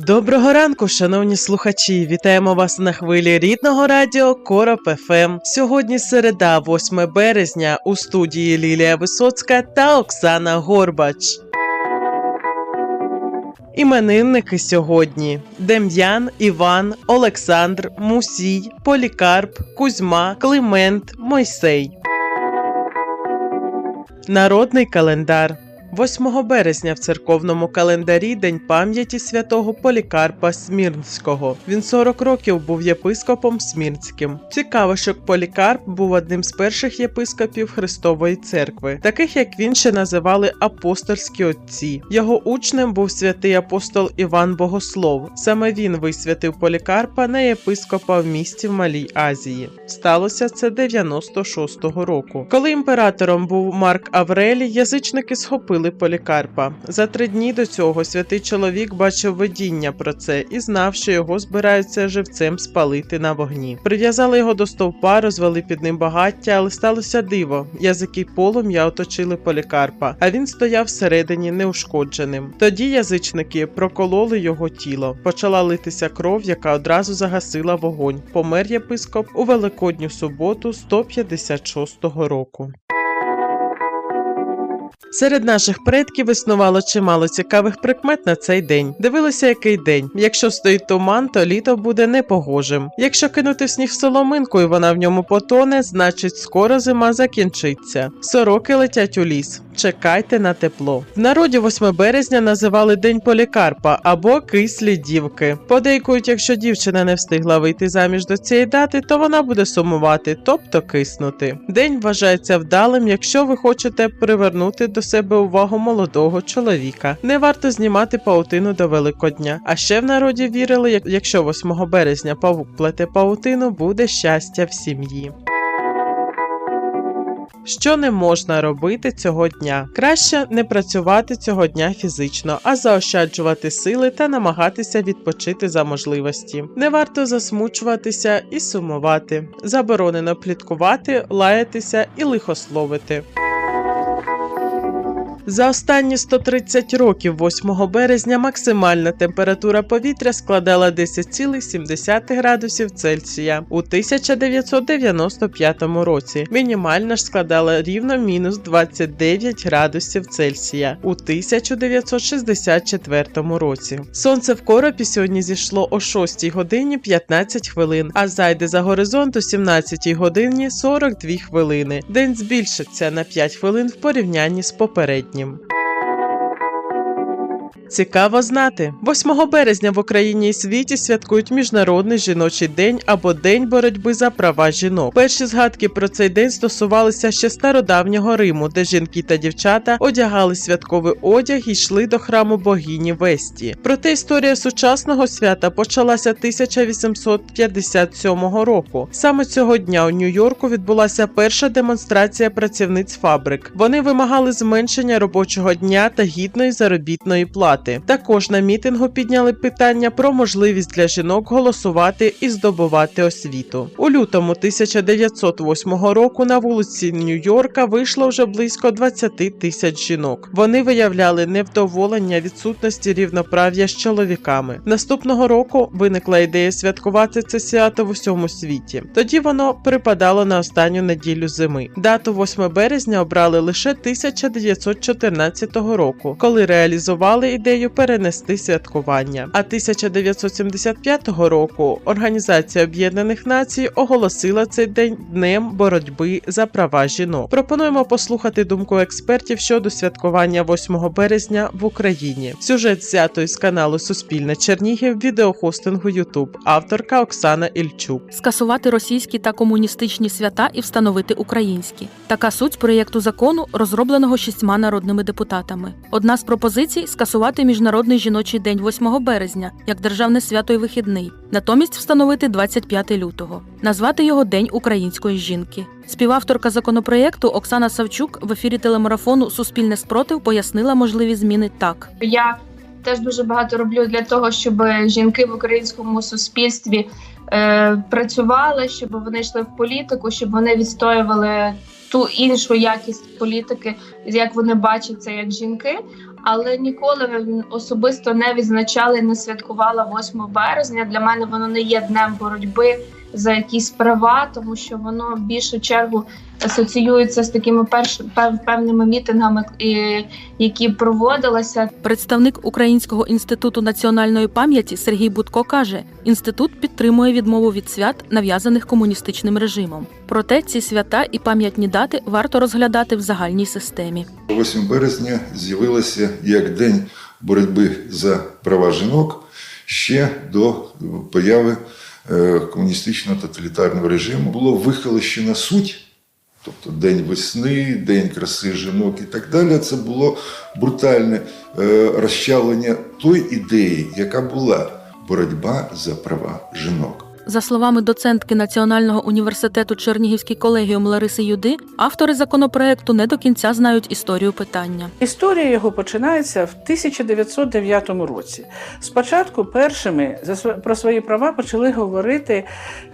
Доброго ранку, шановні слухачі! Вітаємо вас на хвилі рідного радіо Короб ФМ. Сьогодні середа, 8 березня, у студії Лілія Висоцька та Оксана Горбач. Іменинники сьогодні: Дем'ян, Іван, Олександр, Мусій, Полікарп, Кузьма, Климент, Мойсей. Народний календар. 8 березня в церковному календарі День пам'яті святого Полікарпа Смірнського. Він 40 років був єпископом Смірнським. Цікаво, що Полікарп був одним з перших єпископів Христової церкви, таких як він ще називали апостольські отці. Його учнем був святий апостол Іван Богослов. Саме він висвятив Полікарпа на єпископа в місті в Малій Азії. Сталося це 96-го року. Коли імператором був Марк Аврелій, язичники схопили Полікарпа. За три дні до цього святий чоловік бачив видіння про це і знав, що його збираються живцем спалити на вогні. Прив'язали його до стовпа, розвели під ним багаття, але сталося диво. Язики полум'я оточили Полікарпа, а він стояв всередині неушкодженим. Тоді язичники прокололи його тіло. Почала литися кров, яка одразу загасила вогонь. Помер єпископ у великодню суботу 156-го року. Серед наших предків існувало чимало цікавих прикмет на цей день. Дивилися, який день. Якщо стоїть туман, то літо буде непогожим. Якщо кинути сніг соломинку і вона в ньому потоне, значить скоро зима закінчиться. Сороки летять у ліс. Чекайте на тепло. В народі 8 березня називали День Полікарпа або кислі дівки. Подейкують, якщо дівчина не встигла вийти заміж до цієї дати, то вона буде сумувати, тобто киснути. День вважається вдалим, якщо ви хочете привернути до себе увагу молодого чоловіка. Не варто знімати паутину до Великодня. А ще в народі вірили, якщо 8 березня павук плете паутину, буде щастя в сім'ї. Що не можна робити цього дня? Краще не працювати цього дня фізично, а заощаджувати сили та намагатися відпочити за можливості. Не варто засмучуватися і сумувати. Заборонено пліткувати, лаятися і лихословити. За останні 130 років 8 березня максимальна температура повітря складала 10,7 градусів Цельсія у 1995 році. Мінімальна ж складала рівно мінус 29 градусів Цельсія у 1964 році. Сонце в коропі сьогодні зійшло о 6 годині 15 хвилин, а зайде за горизонт о 17 годині 42 хвилини. День збільшиться на 5 хвилин в порівнянні з попереднім майбутнім. Цікаво знати, 8 березня в Україні і світі святкують Міжнародний жіночий день або День боротьби за права жінок. Перші згадки про цей день стосувалися ще стародавнього Риму, де жінки та дівчата одягали святковий одяг і йшли до храму богині Весті. Проте історія сучасного свята почалася 1857 року. Саме цього дня у Нью-Йорку відбулася перша демонстрація працівниць фабрик. Вони вимагали зменшення робочого дня та гідної заробітної плати. Також на мітингу підняли питання про можливість для жінок голосувати і здобувати освіту. У лютому 1908 року на вулиці Нью-Йорка вийшло вже близько 20 тисяч жінок. Вони виявляли невдоволення відсутності рівноправ'я з чоловіками. Наступного року виникла ідея святкувати це свято в усьому світі. Тоді воно припадало на останню неділю зими. Дату 8 березня обрали лише 1914 року, коли реалізували ідею перенести святкування. А 1975 року Організація Об'єднаних Націй оголосила цей день днем боротьби за права жінок. Пропонуємо послухати думку експертів щодо святкування 8 березня в Україні. Сюжет взято із каналу Суспільне Чернігів, відеохостингу Ютуб, авторка Оксана Ільчук. скасувати російські та комуністичні свята і встановити українські. Така суть проєкту закону, розробленого шістьма народними депутатами. Одна з пропозицій скасувати відзначати Міжнародний жіночий день 8 березня як державне свято і вихідний, натомість встановити 25 лютого, назвати його День української жінки. Співавторка законопроєкту Оксана Савчук в ефірі телемарафону Суспільне спротив пояснила можливі зміни так. Я теж дуже багато роблю для того, щоб жінки в українському суспільстві е, працювали, щоб вони йшли в політику, щоб вони відстоювали ту іншу якість політики, як вони бачать це як жінки. Але ніколи особисто не відзначали, не святкувала 8 березня. Для мене воно не є днем боротьби за якісь права, тому що воно в більшу чергу асоціюється з такими перш, певними мітингами, які проводилися Представник Українського інституту національної пам'яті Сергій Будко каже: інститут підтримує відмову від свят, нав'язаних комуністичним режимом. Проте ці свята і пам'ятні дати варто розглядати в загальній системі. 8 березня з'явилося як День боротьби за права жінок ще до появи е, комуністичного тоталітарного режиму. Було вихолощена суть, тобто День весни, День краси жінок і так далі. Це було брутальне е, розчавлення тої ідеї, яка була боротьба за права жінок. За словами доцентки Національного університету Чернігівський колегіум Лариси Юди, автори законопроекту не до кінця знають історію питання. Історія його починається в 1909 році. Спочатку першими про свої права почали говорити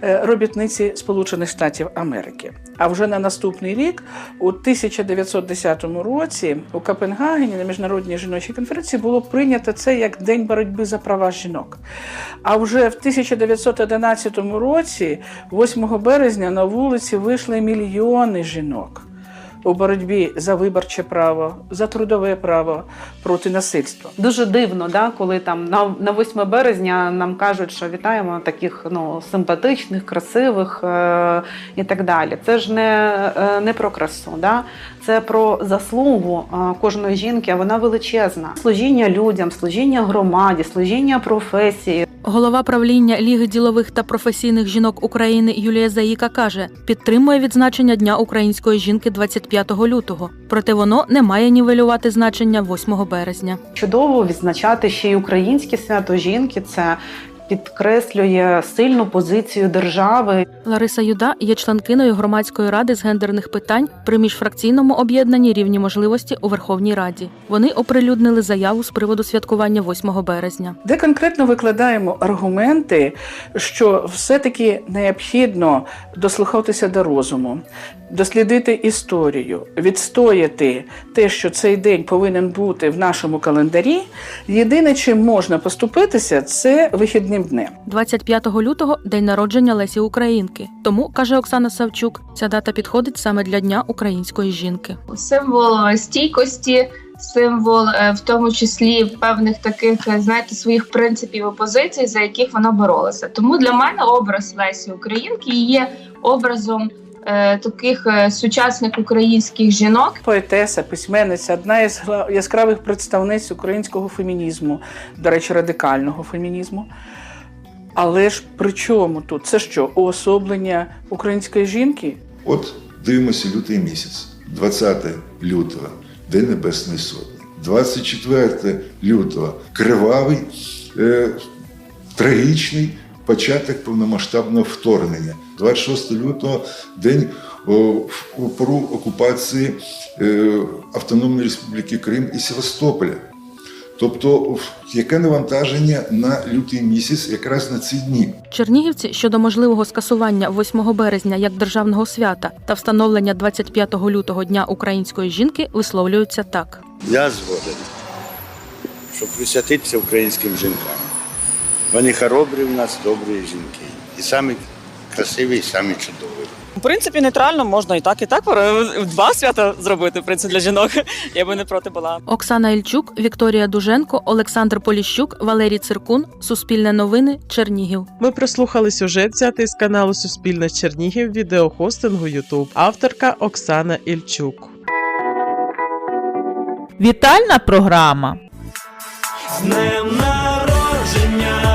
е, робітниці Сполучених Штатів Америки. А вже на наступний рік, у 1910 році, у Копенгагені на міжнародній жіночій конференції було прийнято це як День боротьби за права жінок. А вже в 1911 році, 8 березня, на вулиці вийшли мільйони жінок у боротьбі за виборче право, за трудове право проти насильства. Дуже дивно, да, коли там на, на 8 березня нам кажуть, що вітаємо таких ну, симпатичних, красивих е, і так далі. Це ж не, е, не про красу, да? це про заслугу е, кожної жінки, а вона величезна. Служіння людям, служіння громаді, служіння професії. Голова правління Ліги ділових та професійних жінок України Юлія Заїка каже, підтримує відзначення Дня української жінки 25 лютого, проте воно не має нівелювати значення 8 березня. Чудово відзначати ще й українське свято жінки. Це підкреслює сильну позицію держави Лариса Юда є членкиною громадської ради з гендерних питань при міжфракційному об'єднанні рівні можливості у Верховній Раді. Вони оприлюднили заяву з приводу святкування 8 березня. Де конкретно викладаємо аргументи, що все-таки необхідно дослухатися до розуму, дослідити історію, відстояти те, що цей день повинен бути в нашому календарі. Єдине, чим можна поступитися, це вихідним днем. 25 лютого день народження Лесі Українки. Тому каже Оксана Савчук, ця дата підходить саме для Дня української жінки. символ стійкості, символ, е, в тому числі певних таких, е, знаєте, своїх принципів і позицій, за яких вона боролася. Тому для мене образ Лесі Українки є образом е, таких е, сучасних українських жінок, Поетеса, письменниця, одна із яскравих представниць українського фемінізму, до речі, радикального фемінізму. Але ж при чому тут? Це що, уособлення української жінки? От дивимося лютий місяць, 20 лютого, День Небесної Сотні. 24 лютого кривавий, е, трагічний початок повномасштабного вторгнення. 26 лютого день в пору окупації е, Автономної Республіки Крим і Севастополя. Тобто, яке навантаження на лютий місяць якраз на ці дні? Чернігівці щодо можливого скасування 8 березня як державного свята та встановлення 25 лютого Дня української жінки висловлюються так. Я згоден, щоб присвятитися українським жінкам. Вони хоробрі в нас, добрі жінки. І самі красиві, і самі чудові. В принципі, нейтрально можна і так, і так. Два свята зробити в принципі, для жінок. Я би не проти була. Оксана Ільчук, Вікторія Дуженко, Олександр Поліщук, Валерій Циркун, Суспільне новини, Чернігів. Ми прослухали сюжет взятий з каналу Суспільне Чернігів відеохостингу Ютуб. Авторка Оксана Ільчук. Вітальна програма. З днем народження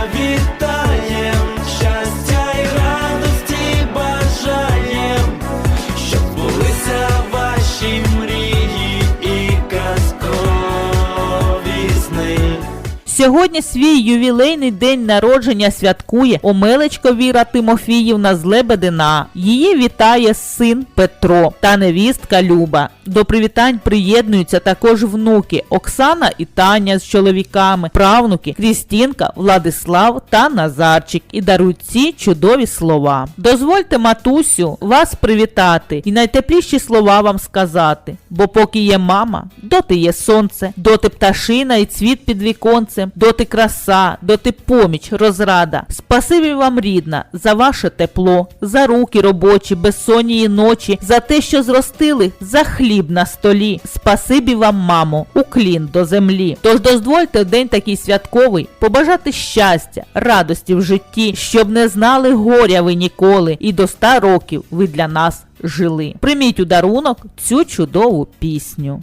Сьогодні свій ювілейний день народження святкує Омелечко Віра Тимофіївна з Лебедина. Її вітає син Петро та невістка Люба. До привітань приєднуються також внуки Оксана і Таня з чоловіками, правнуки Крістінка, Владислав та Назарчик і дарують ці чудові слова. Дозвольте, матусю, вас привітати і найтепліші слова вам сказати. Бо поки є мама, доти є сонце, доти пташина і цвіт під віконцем, доти краса, доти поміч, розрада. Спасибі вам, рідна, за ваше тепло, за руки робочі, безсонні ночі, за те, що зростили, за хліб на столі. Спасибі вам, мамо, уклін до землі. Тож дозвольте день такий святковий побажати щастя, радості в житті, щоб не знали горя ви ніколи, і до ста років ви для нас жили. Прийміть у дарунок цю чудову пісню.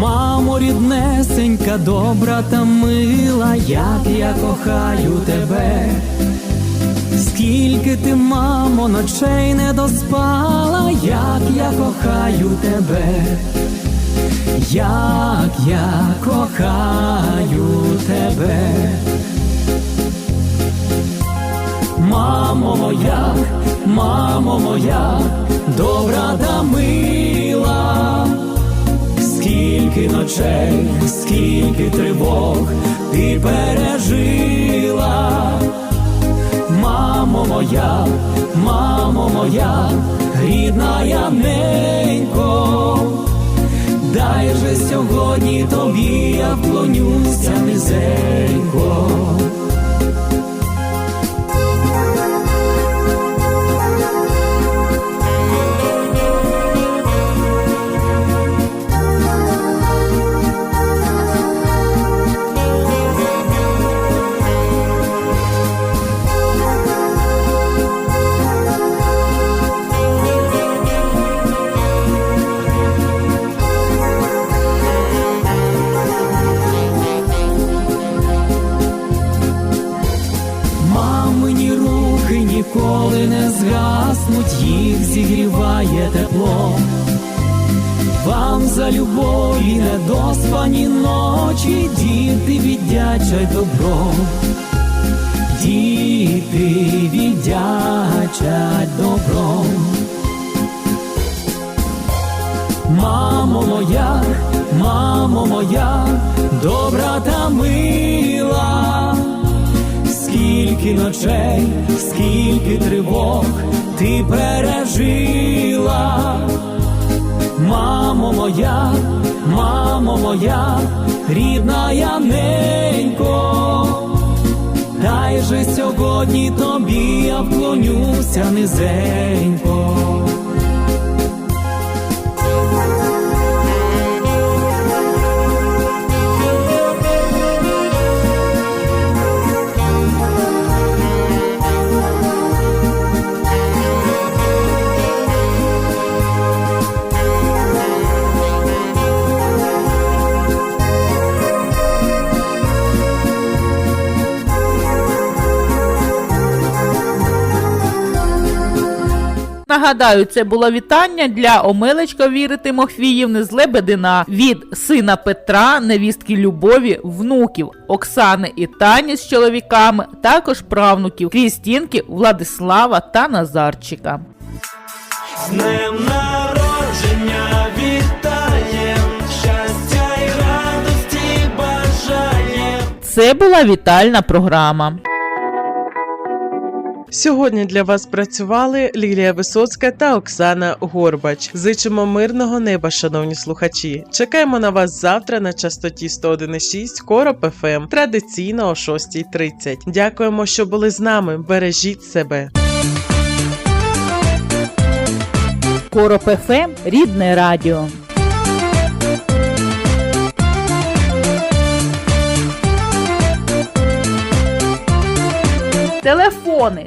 Мамо, ріднесенька, добра та мила, як я кохаю тебе. Скільки ти, мамо, ночей не доспала, як я кохаю тебе, як я кохаю тебе. Мамо моя, мамо моя, добра та мила. Скільки ночей, скільки тривог ти пережила, мамо моя, мамо моя, рідна яненько, дай же сьогодні тобі я вклонюся низенько. Діти віддячать добро. Мамо моя, мамо моя, добра та мила. Скільки ночей, скільки тривог ти пережила, мамо моя, мамо моя, рідна яненько, дай же сьогодні тобі я вклонюся низенько. Нагадаю, це було вітання для Омелечка Віри Тимофіївни з Лебедина від сина Петра, невістки Любові, внуків Оксани і Тані з чоловіками, також правнуків Крістінки, Владислава та Назарчика. З днем народження вітаєм, щастя й радості бажаєм. Це була вітальна програма. Сьогодні для вас працювали Лілія Висоцька та Оксана Горбач. Зичимо мирного неба, шановні слухачі. Чекаємо на вас завтра на частоті 101,6 Короб ФМ, традиційно о 6.30. Дякуємо, що були з нами. Бережіть себе. Короб ФМ – рідне радіо. Телефони